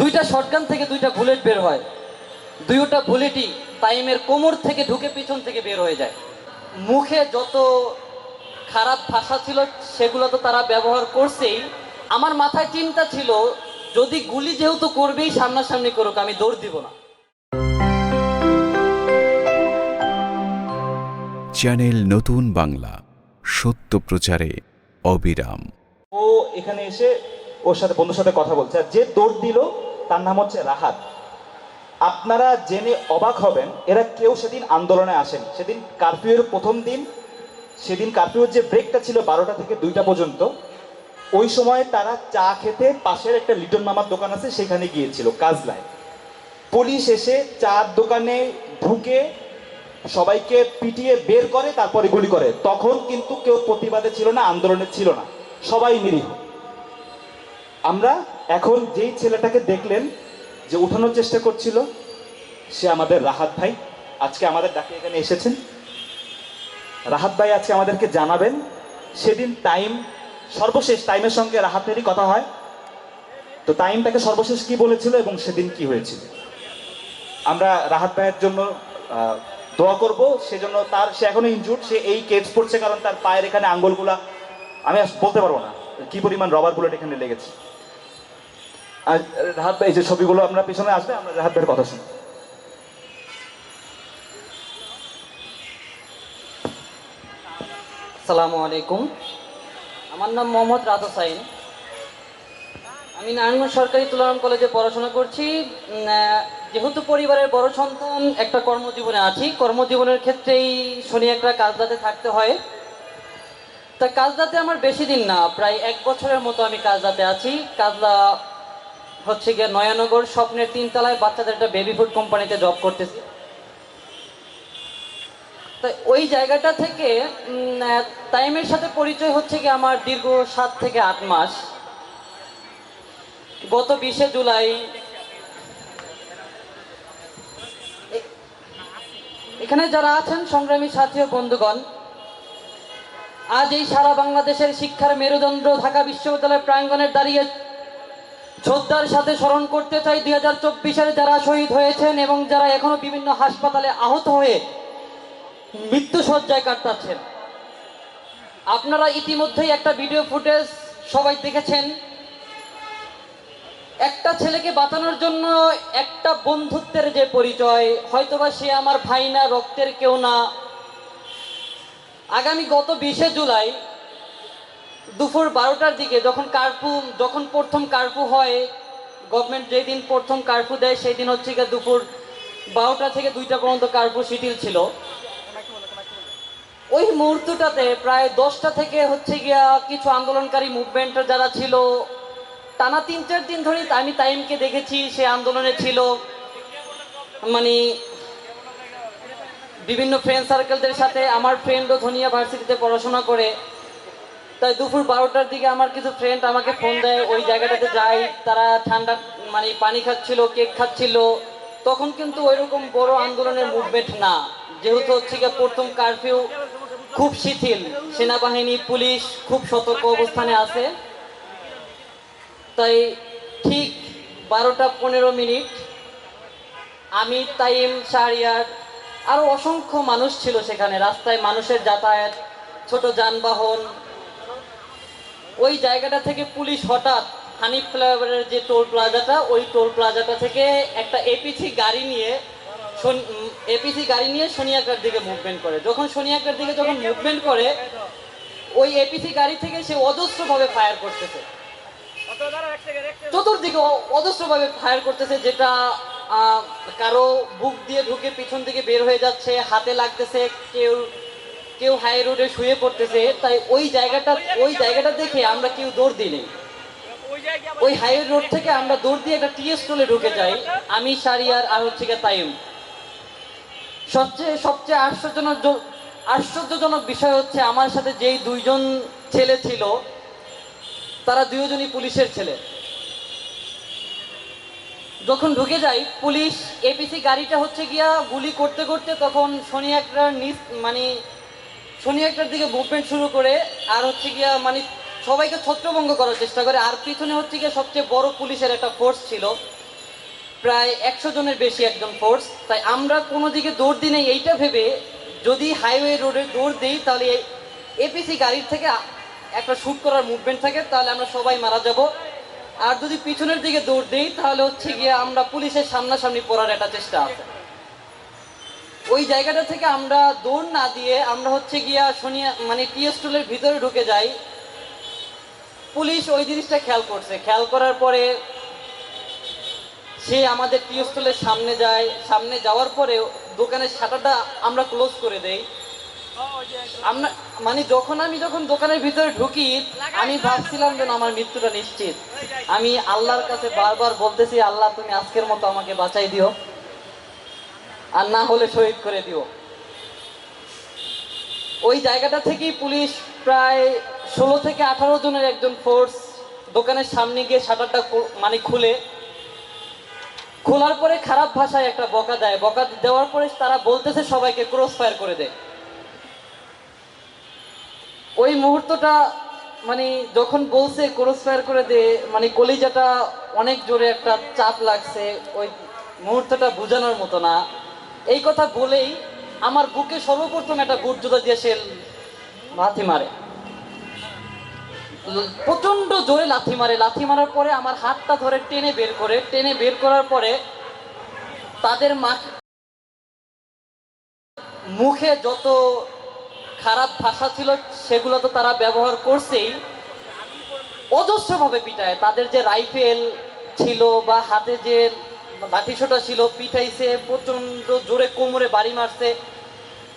দুইটা শটগান থেকে দুইটা বুলেট বের হয়। দুইটা বুলেটই তাইমের কোমর থেকে ঢুকে পিছন থেকে বের হয়ে যায়। মুখে যত খারাপ ভাষা ছিল সেগুলো তো তারা ব্যবহার করছেই। আমার মাথায় চিন্তা ছিল যদি গুলি যেহেতু করবেই সামনাসামনি করুক আমি দৌড় দিব না। চ্যানেল নতুন বাংলা সত্য প্রচারে অবিরাম ও এখানে এসে ওর সাথে বন্ধুর সাথে কথা বলছে। আর যে দৌড় দিল তার নাম হচ্ছে রাহাত। আপনারা জেনে অবাক হবেন, এরা কেউ সেদিন আন্দোলনে আসেন। সেদিন কারফিউয়ের প্রথম দিন, সেদিন কারফিউর যে ব্রেকটা ছিল বারোটা থেকে দুইটা পর্যন্ত, ওই সময় তারা চা খেতে পাশের একটা লিটন মামার দোকান আছে, সেখানে গিয়েছিল, কাজলায়। পুলিশ এসে চার দোকানে ঢুকে সবাইকে পিটিয়ে বের করে, তারপরে গুলি করে। তখন কিন্তু কেউ প্রতিবাদে ছিল না, আন্দোলনে ছিল না। সবাই নিরীহ। আমরা এখন যেই ছেলেটাকে দেখলেন যে উঠানোর চেষ্টা করছিল, সে আমাদের রাহাত ভাই। আজকে আমাদের ডাকে এখানে এসেছেন। রাহাত ভাই আজকে আমাদেরকে জানাবেন, সেদিন টাইম, সর্বশেষ টাইমের সঙ্গে রাহাতেরই কথা হয়। তো টাইম তাকে সর্বশেষ কি বলেছিল এবং সেদিন কি হয়েছিল? আমরা রাহাত ভাইয়ের জন্য দোয়া করব, সেজন্য তার, সে এখনও ইনজুর্ড সে এই কেস পড়ছে কারণ তার পায়ের এখানে আঙ্গুলগুলা, আমি বলতে পারব না। কি পরিমাণ রবার বুলেট এখানে লেগেছে? রাহাত ভাই যে ছবিগুলো আমরা পিছনে আসবে, আমরা রাহাত ভাইয়ের কথা শুনি। আসসালামু আলাইকুম। আমার নাম মোহাম্মদ রাত হোসাইন। আমি নারায়ণগঞ্জ সরকারি তুলারাম কলেজে পড়াশোনা করছি। যেহেতু পরিবারের বড় সন্তান, একটা কর্মজীবনে আছি। কর্মজীবনের ক্ষেত্রেই শনি একটা কাজদাতে থাকতে হয়। তা কাজদাতে আমার বেশি দিন না, প্রায় এক বছরের মতো আমি কাজদাতে আছি। কাজদা হচ্ছে গিয়ে নয়ানগর স্বপ্নের তিনতলায় বাচ্চাদের একটা বেবি ফুড কোম্পানিতে জব করতেছি। তো ওই জায়গাটা থেকে টাইমের সাথে পরিচয় হচ্ছে কি আমার দীর্ঘ সাত থেকে আট মাস। গত বিশে জুলাই এখানে যারা আছেন সংগ্রামী সাথী ও বন্ধুগণ আজ এই সারা বাংলাদেশের শিক্ষার মেরুদণ্ড ঢাকা বিশ্ববিদ্যালয় প্রাঙ্গণের দাঁড়িয়ে শ্রদ্ধার সাথে স্মরণ করতে চাই দুই হাজার চব্বিশের যারা শহীদ হয়েছেন এবং যারা এখনও বিভিন্ন হাসপাতালে আহত হয়ে মৃত্যু সজ্জায় কাটাচ্ছেন। আপনারা ইতিমধ্যেই একটা ভিডিও ফুটেজ সবাই দেখেছেন। একটা ছেলেকে বাঁচানোর জন্য একটা বন্ধুত্বের যে পরিচয়, হয়তোবা সে আমার ভাই না, রক্তের কেউ না আগামী গত বিশে জুলাই দুপুর বারোটার দিকে যখন কার্ফু, যখন প্রথম কার্ফু হয় গভর্নমেন্ট যেদিন প্রথম কার্ফু দেয় সেই দিন হচ্ছে গিয়ে দুপুর বারোটা থেকে দুইটা পর্যন্ত কার্ফু শিথিল ছিল। ওই মুহূর্তটাতে প্রায় দশটা থেকে হচ্ছে গিয়া কিছু আন্দোলনকারী মুভমেন্ট যারা ছিল, টানা তিন চার দিন ধরে আমি তাইমকে দেখেছি, সে আন্দোলনে ছিল। মানে বিভিন্ন ফ্রেন্ড সার্কেলদের সাথে আমার ফ্রেন্ডও ধনিয়া ভার্সিটিতে পড়াশোনা করে। তাই দুপুর বারোটার দিকে আমার কিছু ফ্রেন্ড আমাকে ফোন দেয়, ওই জায়গাটাতে যাই। তারা ঠান্ডা মানে পানি খাচ্ছিল কেক খাচ্ছিল। তখন কিন্তু ওইরকম বড় আন্দোলনের মুভমেন্ট না। যেহেতু হচ্ছে গিয়ে প্রথম কারফিউ খুব শিথিল। সেনাবাহিনী, পুলিশ খুব সতর্ক অবস্থানে আছে। তাই ঠিক বারোটা পনেরো মিনিট আমি তাইম, শাহরিয়ার আরও অসংখ্য মানুষ ছিল সেখানে রাস্তায় মানুষের যাতায়াত ছোট যানবাহন। ওই জায়গাটা থেকে পুলিশ হঠাৎ হানিফ ফ্লাইওভারের যে টোল প্লাজাটা ওই টোল প্লাজাটা থেকে একটা এপিসি গাড়ি নিয়ে এপিসি গাড়ি নিয়ে সোনিয়াকার দিকে মুভমেন্ট করে। যখন সোনিয়াকার দিকে যখন মুভমেন্ট করে ওই এপিসি গাড়ি থেকে সে অজস্রভাবে ফায়ার করতেছে। চতুর্দিকে অজস্রভাবে ফায়ার করতেছে যেটা কারও বুক দিয়ে ঢুকে পিছন থেকে বের হয়ে যাচ্ছে, হাতে লাগতেছে, কেউ কেউ হাই রোডে শুয়ে পড়তেছে, তাই ওই জায়গাটা ওই জায়গাটা দেখে আমরা কেউ দৌড় দিই ওই হাই রোড থেকে আমরা দৌড় দিয়ে একটা টি স্টলে ঢুকে যাই, আমি সারিয়ার আর হচ্ছে গিয়ে তাইম সবচেয়ে সবচেয়ে আশ্চর্যজনক আশ্চর্যজনক বিষয় হচ্ছে আমার সাথে যেই দুইজন ছেলে ছিল, তারা দুজনই পুলিশের ছেলে। যখন ঢুকে যাই, পুলিশ এপিসি গাড়িটা হচ্ছে গিয়া গুলি করতে করতে তখন শনি একটার নিচ মানে শনি একটার দিকে মুভমেন্ট শুরু করে, আর হচ্ছে গিয়া মানে সবাইকে ছত্রভঙ্গ করার চেষ্টা করে। আর পিছনে হচ্ছে গিয়া সবচেয়ে বড় পুলিশের একটা ফোর্স ছিল, প্রায় একশো জনের বেশি একজন ফোর্স তাই আমরা কোনো দিকে দৌড় দিই নাই, এইটা ভেবে যদি হাইওয়ে রোডে দৌড় দিই, তাহলে এপিসি গাড়ির থেকে একটা শ্যুট করার মুভমেন্ট থাকে, তাহলে আমরা সবাই মারা যাব। আর যদি পিছনের দিকে দৌড় দিই, তাহলে হচ্ছে গিয়ে আমরা পুলিশের সামনাসামনি পড়ার একটা চেষ্টা আছে। ওই জায়গাটা থেকে আমরা দৌড় না দিয়ে আমরা হচ্ছে গিয়া শনিয়া মানে টি স্টলের ভিতরে ঢুকে যাই। পুলিশ ওই জিনিসটা খেয়াল করছে। খেয়াল করার পরে সে আমাদের টি স্টলের সামনে যায়। সামনে যাওয়ার পরে দোকানের শাটারটা আমরা ক্লোজ করে দেই। মানে যখন আমি যখন দোকানের ভিতরে ঢুকি, আমি ভাবছিলাম যেন আমার মৃত্যুটা নিশ্চিত। আমি আল্লাহর কাছে বারবার বলতেছি, আল্লাহ, তুমি আজকের মতো আমাকে বাঁচাই দিও। আর না হলে শহীদ করে দিও। ওই জায়গাটা থেকেই পুলিশ প্রায় ষোলো থেকে আঠারো জনের একজন ফোর্স দোকানের সামনে গিয়ে শাটারটা মানে খুলে। খোলার পরে খারাপ ভাষায় একটা বকা দেয়। বকা দেওয়ার পরে তারা বলতেছে সবাইকে ক্রস ফায়ার করে দেয় ওই মুহূর্তটা মানে যখন বলছে ক্রস ফায়ার করে দে মানে কলিজাটা অনেক জোরে একটা চাপ লাগছে, ওই মুহূর্তটা বোঝানোর মতো না। এই কথা বলেই আমার বুকে সর্বপ্রথম একটা বুট জুতা দিয়ে সে লাথি মারে। প্রচণ্ড জোরে লাথি মারে। লাথি মারার পরে আমার হাতটা ধরে টেনে বের করে, টেনে বের করার পরে তাদের মা মুখে যত খারাপ ভাষা ছিল, সেগুলো তো তারা ব্যবহার করছেই। অজস্রভাবে পিটায়। তাদের যে রাইফেল ছিল বা হাতে যে লাঠিসোটা ছিল, পিটাইছে প্রচণ্ড জোরে কোমরে বাড়ি মারছে।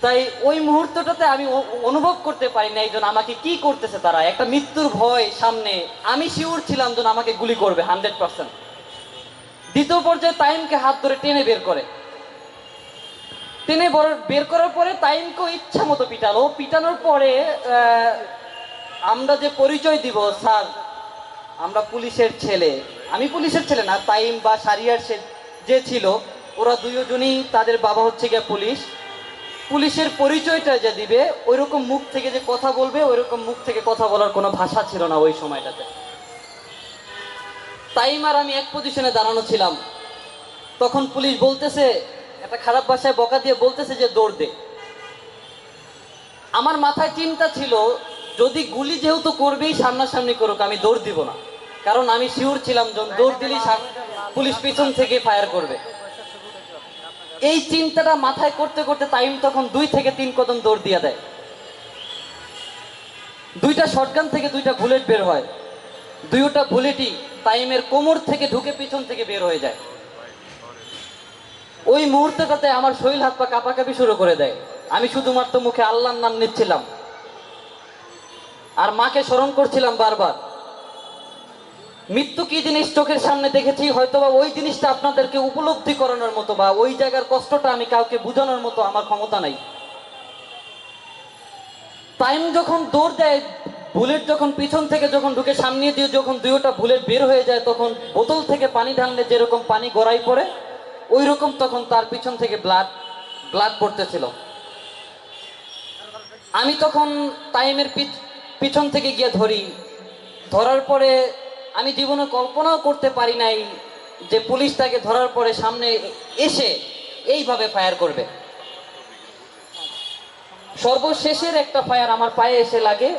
তাই ওই মুহূর্তটাতে আমি অনুভব করতে পারি না একজন আমাকে কি করতেছে তারা। একটা মৃত্যুর ভয় সামনে। আমি শিওর ছিলাম যেন আমাকে গুলি করবে, হান্ড্রেড পার্সেন্ট। দ্বিতীয় পর্যায়ে তাইমকে হাত ধরে টেনে বের করে। টেনে বর- করার পরে তাইমকেও ইচ্ছা মতো পিটালো। পিটানোর পরে আমরা যে পরিচয় দিব, স্যার, আমরা পুলিশের ছেলে। আমি পুলিশের ছেলে না তাইম বা সারিয়ার যে ছিল, ওরা দুইজনই তাদের বাবা হচ্ছে গিয়ে পুলিশ। পুলিশের পরিচয়টা যে দিবে, ওইরকম মুখ থেকে যে কথা বলবে, ওইরকম মুখ থেকে কথা বলার কোনো ভাষা ছিল না ওই সময়টাতে। তাইম আর আমি এক পজিশনে দাঁড়ানো ছিলাম। তখন পুলিশ বলতেছে একটা খারাপ ভাষায় বকা দিয়ে বলতেছে যে দৌড় দে। আমার মাথায় চিন্তা ছিল, যদি গুলি যেহেতু করবেই সামনাসামনি করুক, আমি দৌড় দিব না। কারণ আমি শিওর ছিলাম দৌড় দিলেই পুলিশ পিছন থেকে ফায়ার করবে। এই চিন্তাটা মাথায় করতে করতে টাইম তখন দুই থেকে তিন কদম দৌড় দিয়ে দেয়। দুইটা শটগান থেকে দুইটা বুলেট বের হয়। দুইটা বুলেটই টাইমের কোমর থেকে ঢুকে পিছন থেকে বের হয়ে যায়। ওই মুহূর্তটাতে আমার শরীর হাত পা কাঁপাকাঁপি শুরু করে দেয়। আমি শুধুমাত্র মুখে আল্লাহর নাম নিচ্ছিলাম। আর মাকে স্মরণ করছিলাম বারবার। মৃত্যু কি জিনিস চোখের সামনে দেখেছি? হয়তোবা ওই জিনিসটা আপনাদেরকে উপলব্ধি করানোর মতো বা ওই জায়গার কষ্টটা আমি কাউকে বোঝানোর মতো আমার ক্ষমতা নাই। টাইম যখন দৌড় দেয়, বুলেট যখন পিছন থেকে যখন ঢুকে সামনে দিয়ে যখন দুইটা বুলেট বের হয়ে যায়, তখন বোতল থেকে পানি ঢাললে যেরকম পানি গড়াই পড়ে ওই রকম তখন তার পিছন থেকে ব্লাড ব্লাড পড়তেছিল। আমি তখন টাইমের পিছন থেকে গিয়ে ধরি। ধরার পরে আমি জীবনে কল্পনাও করতে পারি নাই যে পুলিশ তাকে ধরার পরে সামনে এসে এইভাবে ফায়ার করবে। সর্বশেষের একটা ফায়ার আমার পায়ে এসে লাগে।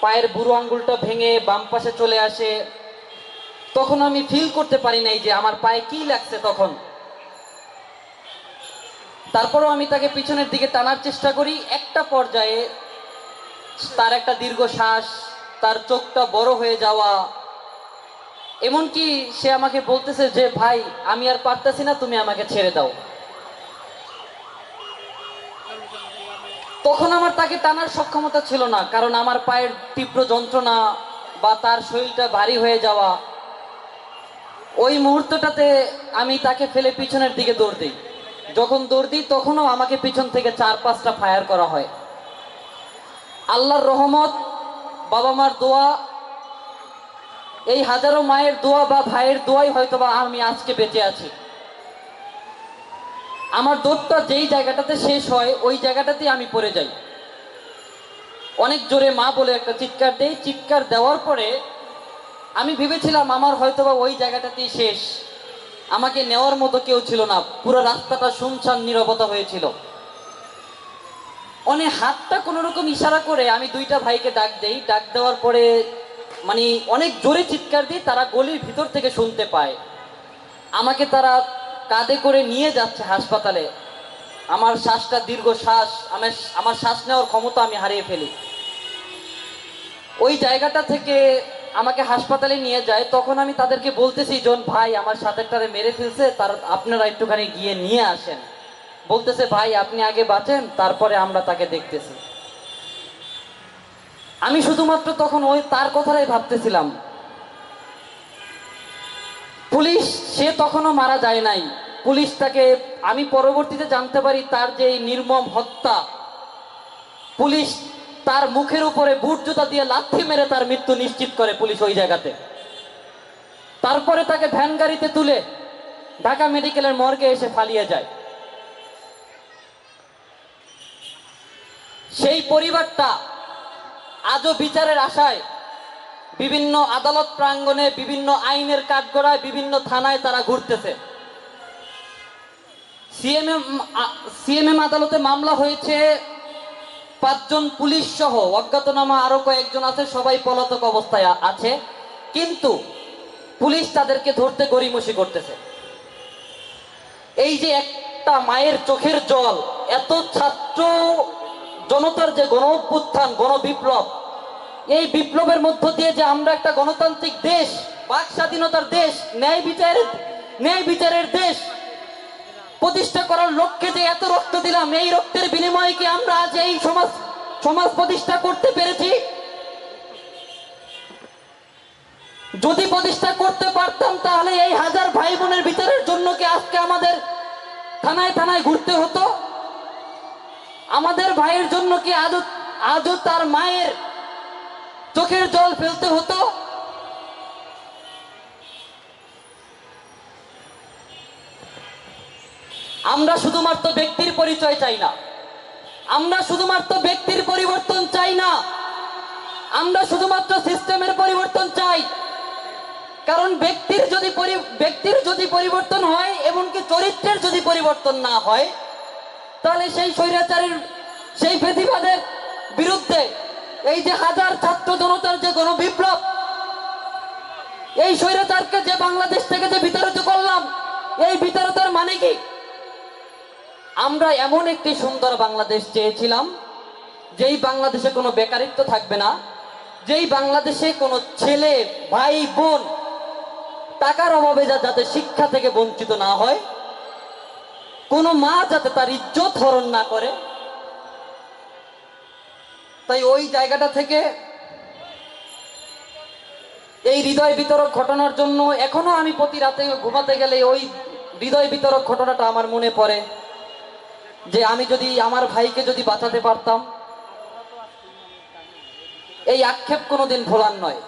পায়ের বুড়ো আঙ্গুলটা ভেঙে বাম পাশে চলে আসে। তখন আমি ফিল করতে পারি নাই যে আমার পায়ে কি লাগছে তখন। তারপরও আমি তাকে পিছনের দিকে টানার চেষ্টা করি। একটা পর্যায়ে তার একটা দীর্ঘ শ্বাস তার চোখটা বড় হয়ে যাওয়া। এমনকি সে আমাকে বলতেছে যে, ভাই, আমি আর পারতেছি না, তুমি আমাকে ছেড়ে দাও। তখন আমার তাকে টানার সক্ষমতা ছিল না, কারণ আমার পায়ের তীব্র যন্ত্রণা বা তার শরীরটা ভারী হয়ে যাওয়া। ওই মুহূর্তটাতে আমি তাকে ফেলে পিছনের দিকে দৌড় দিই। যখন দৌড় দিই, তখনও আমাকে পিছন থেকে চার, পাঁচটা ফায়ার করা হয়। আল্লাহর রহমত, বাবা মার দোয়া, এই হাজারো মায়ের দোয়া বা ভাইয়ের দোয়াই হয়তো বা আমি আজকে বেঁচে আছি। আমার দৌড়টা যেই জায়গাটাতে শেষ হয়, ওই জায়গাটাতেই আমি পড়ে যাই। অনেক জোরে মা বলে একটা চিৎকার দেই। চিৎকার দেওয়ার পরে আমি ভেবেছিলাম আমার হয়তোবা ওই জায়গাটাতেই শেষ। আমাকে নেওয়ার মতো কেউ ছিল না। পুরো রাস্তাটা শুনশান নীরবতা হয়েছিল। অনেক হাতটা কোনো রকম ইশারা করে আমি দুইটা ভাইকে ডাক দেই। ডাক দেওয়ার পরে মানে অনেক জোরে চিৎকার দিই, তারা গলির ভিতর থেকে শুনতে পায়। আমাকে তারা কাঁধে করে নিয়ে যাচ্ছে হাসপাতালে। আমার শ্বাসটা দীর্ঘ শ্বাস আমার আমার শ্বাস নেওয়ার ক্ষমতা আমি হারিয়ে ফেলি। ওই জায়গাটা থেকে আমাকে হাসপাতালে নিয়ে যায়, তখন আমি তাদেরকে বলতেছি, জন ভাই, আমার সাথেরটারে মেরে ফেলছে, তার, আপনারা একটুখানি গিয়ে নিয়ে আসেন। বলতেছে, ভাই, আপনি আগে বাঁচেন, তারপরে আমরা তাকে দেখতেছি। আমি শুধুমাত্র তখন ওই, তার কথাটাই ভাবতেছিলাম। পুলিশ, সে তখনও মারা যায় নাই। পুলিশ তাকে, আমি পরবর্তীতে জানতে পারি, তার যে নির্মম হত্যা, পুলিশ তার মুখের উপরে বুট জুতা দিয়ে লাথি মেরে তার মৃত্যু নিশ্চিত করে পুলিশ ওই জায়গাতে। তারপরে তাকে ভ্যান গাড়িতে তুলে ঢাকা মেডিকেলের মর্গে এসে ফালিয়ে যায়। সেই পরিবারটা আজও বিচারের আশায় বিভিন্ন আদালত প্রাঙ্গণে, বিভিন্ন আইনের কাঠগড়ায়, বিভিন্ন থানায় তারা ঘুরতেছে। সিএমএম সিএমএম আদালতে মামলা হয়েছে পাঁচজন পুলিশ সহ অজ্ঞাতনামা আরও কয়েকজন আছে, সবাই পলাতক অবস্থায় আছে। কিন্তু পুলিশ তাদেরকে ধরতে গড়িমসি করতেছে। এই যে একটা মায়ের চোখের জল, এত ছাত্র জনতার যে গণ অভ্যুত্থান গণ বিপ্লব এই বিপ্লবের মধ্য দিয়ে যে আমরা একটা গণতান্ত্রিক দেশ, বাক স্বাধীনতার দেশ, ন্যায় বিচারের ন্যায় বিচারের দেশ প্রতিষ্ঠা করার লক্ষ্যে যে এত রক্ত দিলাম, এই রক্তের বিনিময়ে কি আমরা আজ এই সমাজ সমাজ প্রতিষ্ঠা করতে পেরেছি? যদি প্রতিষ্ঠা করতে পারতাম, তাহলে এই হাজার ভাই বোনের বিচারের জন্য কি আজকে আমাদের থানায় থানায় ঘুরতে হতো? আমাদের ভাইয়ের জন্য কি আজও আজও তার মায়ের চোখের জল ফেলতে হতো? আমরা শুধুমাত্র ব্যক্তির পরিচয় চাই না। আমরা শুধুমাত্র ব্যক্তির পরিবর্তন চাই না। আমরা শুধুমাত্র সিস্টেমের পরিবর্তন চাই। কারণ ব্যক্তির যদি ব্যক্তির যদি পরিবর্তন হয়, এমনকি চরিত্রের যদি পরিবর্তন না হয়, তাহলে সেই স্বৈরাচারের, সেই প্রতিবাদের বিরুদ্ধে এই যে হাজার ছাত্র জনতার যে গণবিপ্লব, এই স্বৈরাচারকে যে বাংলাদেশ থেকে যে বিতাড়িত করলাম, এই বিতাড়িতার মানে কি? আমরা এমন একটি সুন্দর বাংলাদেশ চেয়েছিলাম, যেই বাংলাদেশে কোনো বেকারিত্ব থাকবে না, যেই বাংলাদেশে কোনো ছেলে, ভাই, বোন টাকার অভাবে যা- যাতে শিক্ষা থেকে বঞ্চিত না হয়, কোনো মা যাতে তার ইজ্জত হরণ না করে। তাই ওই জায়গাটা থেকে এই হৃদয় বিতরক ঘটনার জন্য এখনও আমি প্রতি রাতে ঘুমাতে গেলে ওই হৃদয় বিতরক ঘটনাটা আমার মনে পড়ে। যে আমি যদি আমার ভাইকে যদি বাঁচাতে পারতাম, এই আক্ষেপ কোনোদিন ভোলার নয়।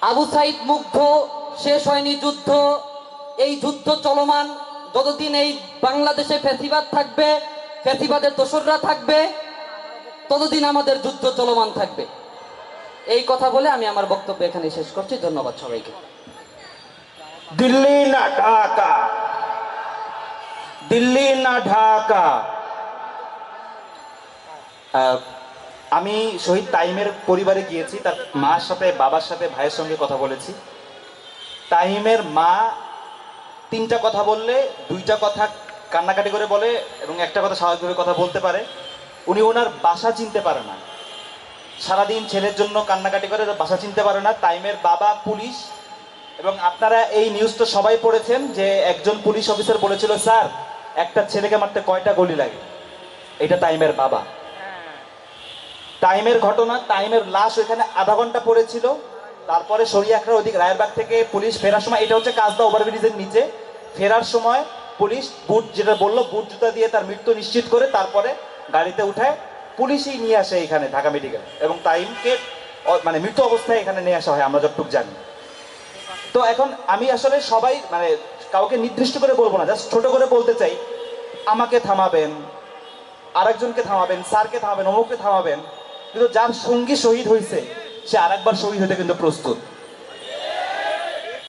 আবু সাইদ মুগ্ধ, শেষ হয়নি যুদ্ধ। এই যুদ্ধ চলমান, যতদিন এই বাংলাদেশে ফেসিবাদ থাকবে, ফেসিবাদের দোসররা থাকবে, ততদিন আমাদের যুদ্ধ চলমান থাকবে। এই কথা বলে আমি আমার বক্তব্য এখানে শেষ করছি। ধন্যবাদ সবাইকে। দিল্লি না ঢাকা। দিল্লি না ঢাকা? আমি শহীদ তাইমের পরিবারে গিয়েছি, তার মার সাথে, বাবার সাথে, ভাইয়ের সঙ্গে কথা বলেছি। তাইমের মা তিনটা কথা বললে, দুইটা কথা কান্নাকাটি করে বলে এবং একটা কথা স্বাভাবিকভাবে কথা বলতে পারে। উনি ওনার বাসা চিনতে পারে না। সারাদিন ছেলের জন্য কান্নাকাটি করে বাসা চিনতে পারে না। তাইমের বাবা পুলিশ এবং আপনারা এই নিউজটা সবাই পড়েছেন যে একজন পুলিশ অফিসার বলেছিল, স্যার একটা ছেলেকে মারতে কয়টা গুলি লাগে? এটা টাইমের বাবা। টাইমের ঘটনা টাইমের লাশ ওইখানে আধা ঘণ্টা পড়েছিল তারপরে সরিয়াখড়ার ওদিক রায়েরবাগ থেকে পুলিশ ফেরার সময়, এটা হচ্ছে কাজদা ওভারব্রিজের নিচে, ফেরার সময় পুলিশ বুট যেটা বলল, বুট জুতা দিয়ে তার মৃত্যু নিশ্চিত করে তারপরে গাড়িতে উঠায়, পুলিশই নিয়ে আসে এখানে ঢাকা মেডিকেল। এবং টাইমকে মানে মৃত অবস্থায় এখানে নিয়ে আসা হয়, আমরা যতটুকু জানি। তো এখন আমি আসলে সবাই মানে কাউকে নির্দিষ্ট করে বলব না জাস্ট ছোট করে বলতে চাই, আমাকে থামাবেন, আরেকজনকে থামাবেন, স্যারকে থামাবেন, অমুককে থামাবেন, কিন্তু যার সঙ্গী শহীদ হয়েছে, সে আরেকবার শহীদ হতে কিন্তু প্রস্তুত।